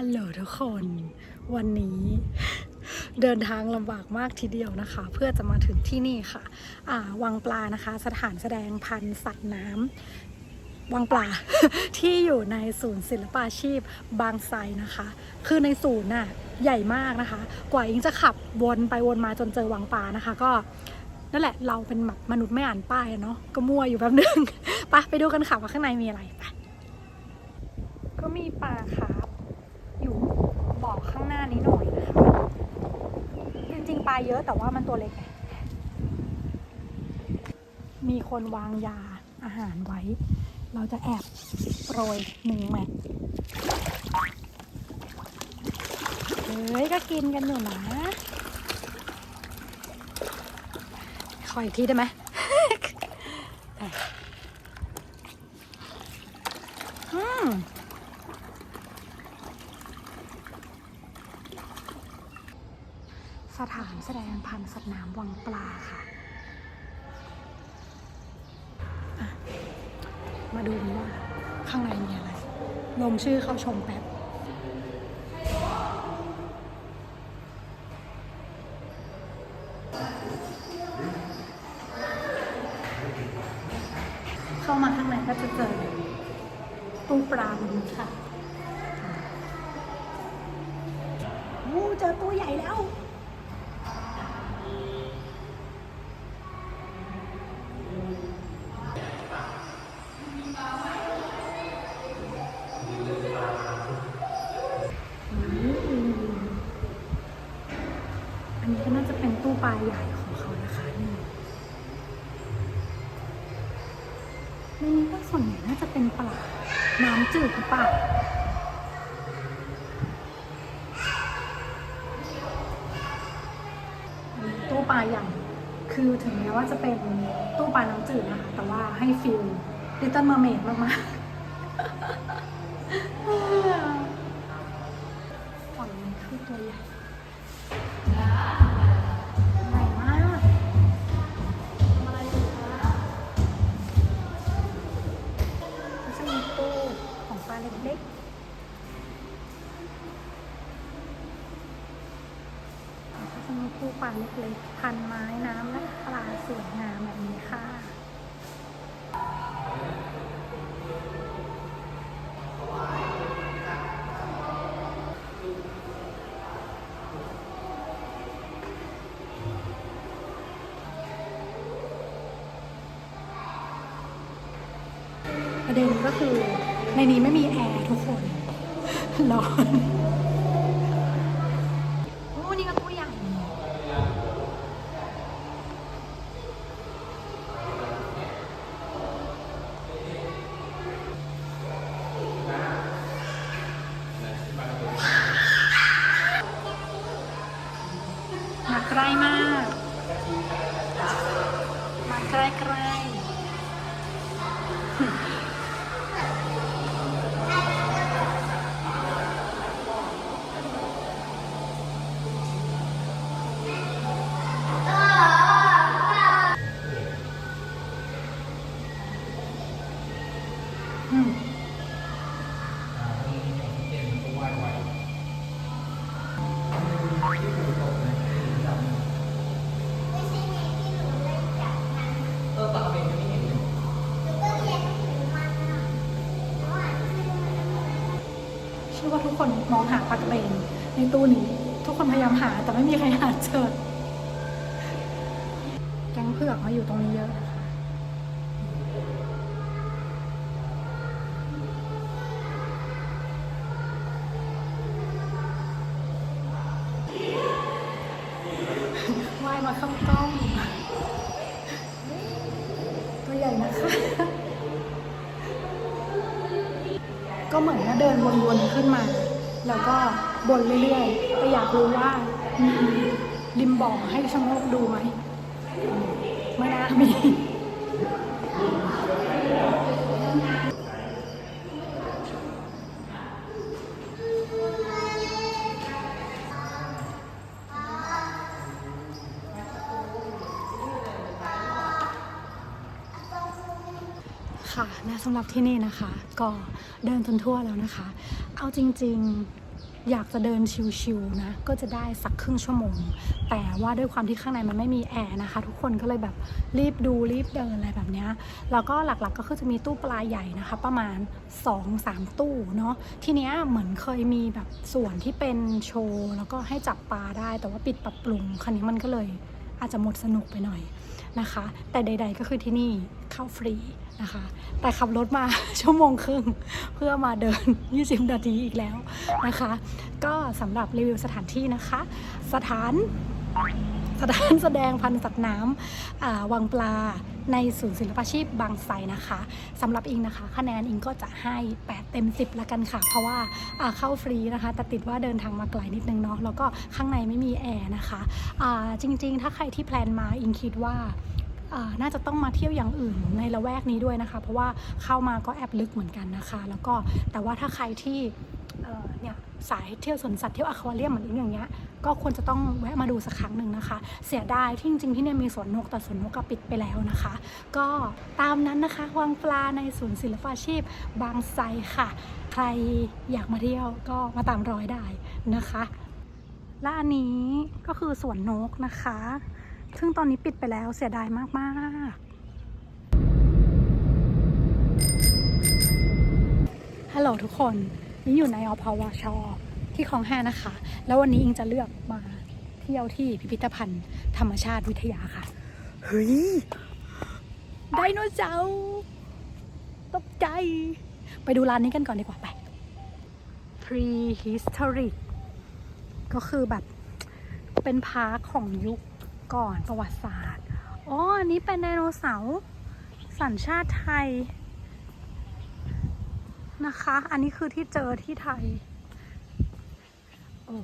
ฮัลโหลทุกคน วันนี้เดินทางลำบากมากทีเดียวนะคะ เพื่อจะมาถึงที่นี่ค่ะ อ่า วังปลานะคะ สถานแสดงพันธุ์สัตว์น้ำวังปลา ที่อยู่ในศูนย์ศิลปาชีพบางไทรนะคะ คือในศูนย์น่ะใหญ่มากนะคะ กว่าอิงจะขับวนไปวนมาจนเจอวังปลานะคะ ก็นั่นแหละเราเป็นแบบมนุษย์ไม่อ่านป้ายเนาะก็มั่วอยู่แป๊บนึง ไปไปดูกันค่ะว่าข้างในมีอะไรไปก็มีปลาคาร์ฟอยู่ บ่อข้างหน้านี้หน่อยนะคะจริงๆปลาเยอะแต่ว่ามันตัวเล็ก มีคนวางยาอาหารไว้ เราจะแอบโปรยหนึ่งแม็กเฮ้ยก็กินกันอยู่นะขออีกทีได้ไหมอืม สถาน แสดงพันธุ์สัตว์น้ำวังปลาค่ะะมาดูว่าข้างในมีอะไรลงชื่อเข้าชมแป๊บเข้ามาข้างในก็จะเจอตู้ปลาบบนี้ค่ะโอ้เจอตัวใหญ่แล้ว อันนี้ก็น่าจะเป็นตู้ปลา ใหญ่ของเขานะคะนี่ในนี้ก็ส่วนใหญ่น่าจะเป็นปลาน้ำจืดหรือเปล่าตู้ปลาใหญ่คือถึงแม้ว่าจะเป็นตู้ปลาน้ำจืดนะคะ แต่ว่าให้ฟิล Little Mermaid มากๆฝั่งนี้คือตัวใหญ่ เล็กๆพันไม้น้ำและปลาสวยงามแบบนี้ค่ะ ประเด็นก็คือในนี้ไม่มีแอร์ทุกคนร้อน ชื่อว่าทุกคนมองหาปลากเบนในตู้นี้ ทุกคนพยายามหา แต่ไม่มีใครหาเจอแก๊งเผือกมาอยู่ตรงนี้เยอะนะคะว่ายมาข้ากล้องตัวใหญ่นะคะ ก็เหมือนว่าเดินวนๆขึ้นมา แล้วก็บนเรื่อยๆแต่อยากรู้ว่ามีริมบ่อให้ชะโงกดูไหมอืมไม่น่ามี ค่ะและสำหรับที่นี่นะคะ ก็เดินจนทั่วแล้วนะคะ เอาจริงๆอยากจะเดินชิวๆนะ ก็จะได้สักครึ่งชั่วโมง แต่ว่าด้วยความที่ข้างในมันไม่มีแอร์นะคะ ทุกคนก็เลยแบบรีบดูรีบเดินอะไรแบบนี้แล้วก็หลักๆก็คือจะมีตู้ปลาใหญ่นะคะ ประมาณ 2-3 ตู้เนาะทีเนี้ยเหมือนเคยมีแบบส่วนที่เป็นโชว์ แล้วก็ให้จับปลาได้แต่ว่าปิดปรับปรุงครั้นี้มันก็เลย อาจจะหมดสนุกไปหน่อยนะคะ แต่ใด ๆ ก็คือที่นี่เข้าฟรีนะคะ แต่ขับรถมา ชั่วโมงครึ่ง เพื่อมาเดิน 20 นาทีอีกแล้วนะคะ ก็สำหรับรีวิวสถานที่นะคะ สถาน สถานแสดงพันธุ์สัตว์น้ำวังปลาในศูนย์ศิลปาชีพบางไทรนะคะสำหรับอิงนะคะ คะแนนอิงก็จะให้ 8 เต็ม 10 ละกันค่ะ เพราะว่าเข้าฟรีนะคะ แต่ติดว่าเดินทางมาไกลนิดนึงเนาะแล้วก็ข้างในไม่มีแอร์นะคะอ่าจริงๆ ถ้าใครที่แพลนมาอิงคิดว่าน่าจะต้องมาเที่ยวอย่างอื่นในละแวกนี้ด้วยนะคะ เพราะว่าเข้ามาก็แอบลึกเหมือนกันนะคะ แล้วก็แต่ว่าถ้าใครที่ เเนี่ยสายเที่ยวสวนสัตว์เที่ยวอควาเรียมเหมือนอย่างเงี้ยก็ควรจะต้องแวะมาดูสักครั้งหนึ่งนะคะ เสียดายที่จริงๆที่เนี่ยมีสวนนกแต่สวนนกก็ปิดไปแล้วนะคะ ก็ตามนั้นนะคะวังปลาในศูนย์ศิลปาชีพ บางไทรค่ะ ใครอยากมาเที่ยวก็มาตามรอยได้นะคะ และอันนี้ก็คือสวนนกนะคะ ซึ่งตอนนี้ปิดไปแล้วเสียดายมากๆฮัลโหลทุกคน อิงอยู่ในอพวช ที่คลองแฮนะคะ แล้ววันนี้อิงจะเลือกมาเที่ยวที่พิพิธภัณฑ์ธรรมชาติวิทยาค่ะ เฮ้ย ไดโนเสาร์ตกใจ ไปดูร้านนี้กันก่อนดีกว่าไป prehistoric ก็คือแบบเป็นพาร์คของยุคก่อนประวัติศาสตร์ อ๋อ อันนี้เป็นไดโนเสาร์สัญชาติไทย นะคะ อันนี้คือที่เจอที่ไทย โอ้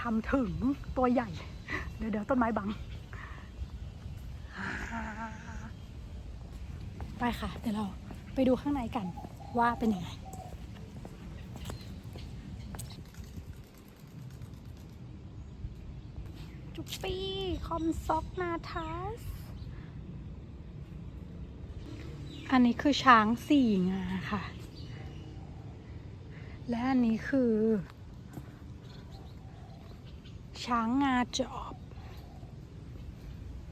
ทำถึงตัวใหญ่ เดี๋ยวเดี๋ยวต้นไม้บัง ไปค่ะ เดี๋ยวเราไปดูข้างในกันว่าเป็นยังไงจุปปี้ คอมซอกนาทัส อันนี้คือช้างสี่งาค่ะ และอันนี้คือ ช้างงาจอบ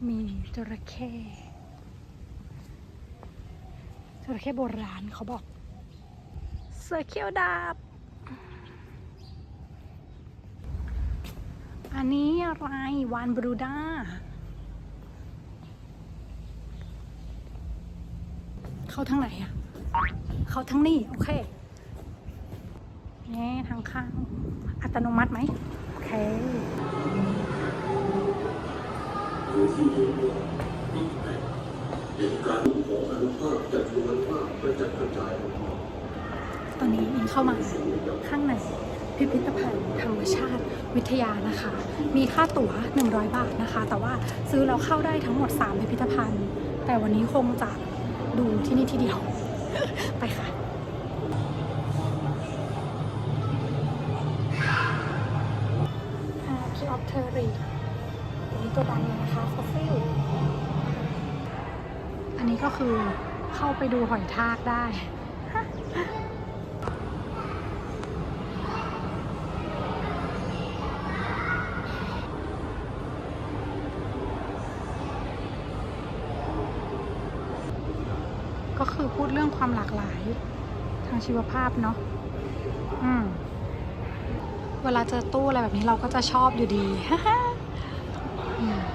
มีจระเข้จระเข้โบราณเขาบอก เสือเขียวดาบ อันนี้อะไรวานบรูด้า เข้าทางไหนอะเข้าทางนี้ โอเคนี่ทางข้าง อัตโนมัติไหม โอเค ตอนนี้อิงเข้ามาข้างในพิพิธภัณฑ์ธรรมชาติวิทยานะคะ มีค่าตั๋ว 100 บาทนะคะ แต่ว่าซื้อแล้วเข้าได้ทั้งหมด 3 พิพิธภัณฑ์ แต่วันนี้คงจะ ดูที่นี่ที่เดียว ไปค่ะอาคิออฟเทอรีอันนี้ตัวดังเลยนะคะฟอสซิลอันนี้ก็คือเข้าไปดูหอยทากได้ ก็คือพูดเรื่องความหลากหลาย ทาง ชีวภาพเนาะอืมเวลาเจอตู้อะไรแบบนี้เราก็จะชอบอยู่ดีฮ่า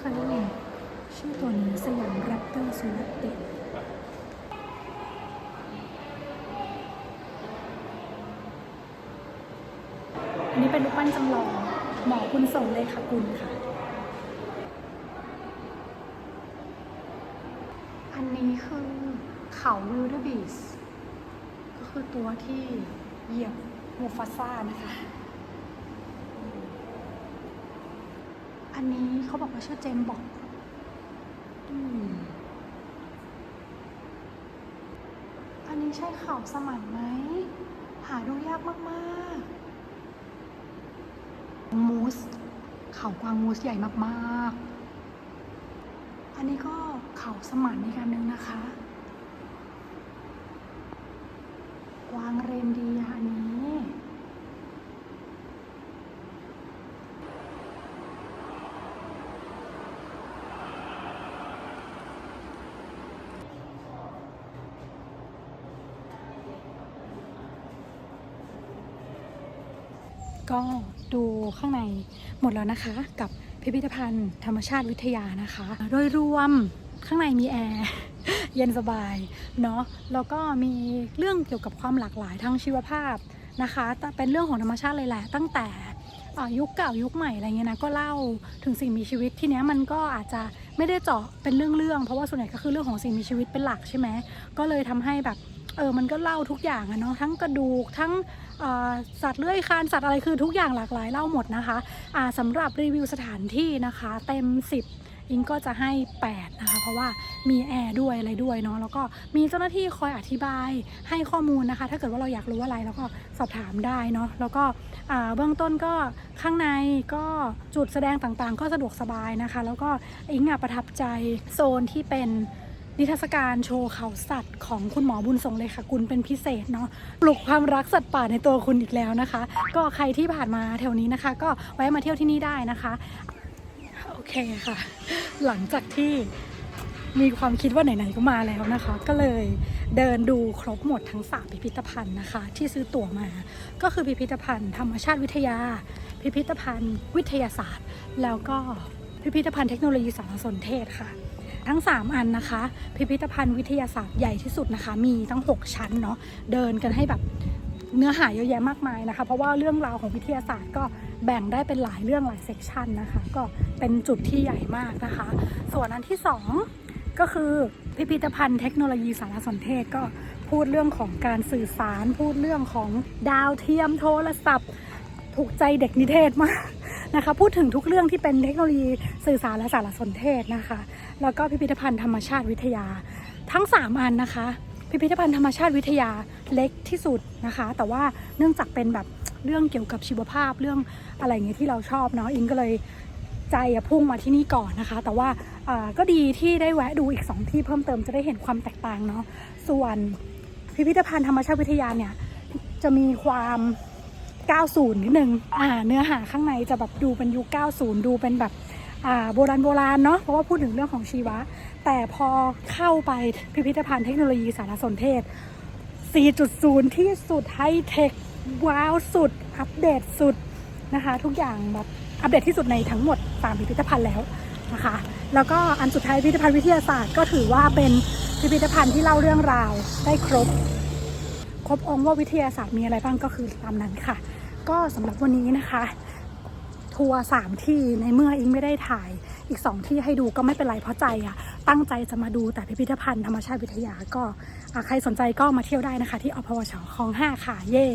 คยได้ยินชื่อตัวนี้สยามแรปเตอร์สุนัขติดอันนี้เป็นรูปปั้นจำลอง หมอคุณส่งเลยค่ะคุณค่ะ อันนี้คือเขาวิลเดอร์บีสก็คือตัวที่เหยียบมูฟาซ่านะคะ นนี้เขาบอกว่าชื่อเจมส์บอกอืมอันนี้ใช่เขาสมันไหม หาดูยากมากๆ มูสเขากวางมูสใหญ่มากๆ อันนี้ก็เขาสมันอีกอันหนึงนะคะ กวางเรนเดียร์อันนี้ ก็ ดูข้างในหมดแล้วนะคะ กับพิพิธภัณฑ์ธรรมชาติวิทยานะคะ โดยรวมข้างในมีแอร์เย็นสบายเนาะแล้วก็มีเรื่องเกี่ยวกับความหลากหลายทางชีวภาพนะคะแต่เป็นเรื่องของธรรมชาติเลยแหละ ตั้งแต่ยุคเก่ายุคใหม่อะไรเงี้ยนะก็เล่าถึงสิ่งมีชีวิตที่เนี้ยมันก็อาจจะไม่ได้เจาะเป็นเรื่องๆเพราะว่าส่วนใหญ่ก็คือเรื่องของสิ่งมีชีวิตเป็นหลักใช่ไหมก็เลยทำให้แบบ เออมันก็เล่าทุกอย่างอะเนาะทั้งกระดูกทั้งสัตว์เลื้อยคลานสัตว์อะไรคือทุกอย่างหลากหลายเล่าหมดนะคะอ่าสำหรับรีวิวสถานที่นะคะ เต็ม 10 อิงก็จะให้ 8 นะคะ เพราะว่ามีแอร์ด้วยอะไรด้วยเนาะแล้วก็มีเจ้าหน้าที่คอยอธิบายให้ข้อมูลนะคะ ถ้าเกิดว่าเราอยากรู้อะไรเราก็สอบถามได้เนาะแล้วก็เบื้องต้นก็ข้างในก็จุดแสดงต่างๆ ก็สะดวกสบายนะคะ แล้วก็อิงอะประทับใจโซนที่เป็น นิทรรศการโชว์เขาสัตว์ของคุณหมอบุญทรงเลยค่ะกุลเป็นพิเศษเนาะปลุกความรักสัตว์ป่าในตัวคุณอีกแล้วนะคะ ก็ใครที่ผ่านมาแถวนี้นะคะ ก็แวะมาเที่ยวที่นี่ได้นะคะโอเคค่ะ หลังจากที่มีความคิดว่าไหนๆก็มาแล้วนะคะ ก็เลยเดินดูครบหมดทั้งสามพิพิธภัณฑ์นะคะ ที่ซื้อตั๋วมา ก็คือพิพิธภัณฑ์ ธรรมชาติวิทยา พิพิธภัณฑ์ วิทยาศาสตร์ แล้วก็พิพิธภัณฑ์เทคโนโลยีสารสนเทศค่ะ ทั้ง 3 อันนะคะ พิพิธภัณฑ์วิทยาศาสตร์ใหญ่ที่สุดนะคะ มีตั้ง 6 ชั้นเนาะเดินกันให้แบบเนื้อหาเยอะแยะมากมายนะคะ เพราะว่าเรื่องราวของวิทยาศาสตร์ก็แบ่งได้เป็นหลายเรื่องหลายเซกชันนะคะ ก็เป็นจุดที่ใหญ่มากนะคะ ส่วนอันที่ 2 ก็คือพิพิธภัณฑ์เทคโนโลยีสารสนเทศก็พูดเรื่องของการสื่อสาร พูดเรื่องของดาวเทียมโทรศัพท์ ถูกใจเด็กนิเทศมากนะคะ พูดถึงทุกเรื่องที่เป็นเทคโนโลยีสื่อสารและสารสนเทศนะคะ แล้วก็พิพิธภัณฑ์ธรรมชาติวิทยา ทั้ง 3 อันนะคะ พิพิธภัณฑ์ธรรมชาติวิทยาเล็กที่สุดนะคะ แต่ว่าเนื่องจากเป็นแบบเรื่องเกี่ยวกับชีวภาพเรื่องอะไรอย่างเงี้ยที่เราชอบเนาะอิงก็เลยใจพุ่งมาที่นี่ก่อนนะคะ แต่ว่าก็ดีที่ได้แวะดูอีก 2 ที่เพิ่มเติมจะได้เห็นความแตกต่างเนาะส่วนพิพิธภัณฑ์ธรรมชาติวิทยาเนี่ยจะมีความ90นิดนึงอ่าเนื้อหาข้างในจะแบบดูเป็นยุค90 ดูเป็นแบบ โบราณโบราณเนาะเพราะว่าพูดถึงเรื่องของชีวะ แต่พอเข้าไปพิพิธภัณฑ์เทคโนโลยีสารสนเทศ 4.0 ที่สุดไฮเทคว้าวสุด อัปเดตสุดนะคะ ทุกอย่างแบบอัปเดตที่สุดในทั้งหมดตามพิพิธภัณฑ์แล้วนะคะ แล้วก็อันสุดท้ายพิพิธภัณฑ์วิทยาศาสตร์ก็ถือว่าเป็นพิพิธภัณฑ์ที่เล่าเรื่องราวได้ครบ ครบองค์ว่าวิทยาศาสตร์มีอะไรบ้างก็คือตามนั้นค่ะ ก็สำหรับวันนี้นะคะ ทัวร์สามที่ในเมื่ออิงไม่ได้ถ่าย อีกสองที่ให้ดูก็ไม่เป็นไรเพราะใจอะตั้งใจจะมาดูแต่พิพิธภัณฑ์ธรรมชาติวิทยาก็ใครสนใจก็มาเที่ยวได้นะคะ ที่อพวชคลองห้าค่ะเย่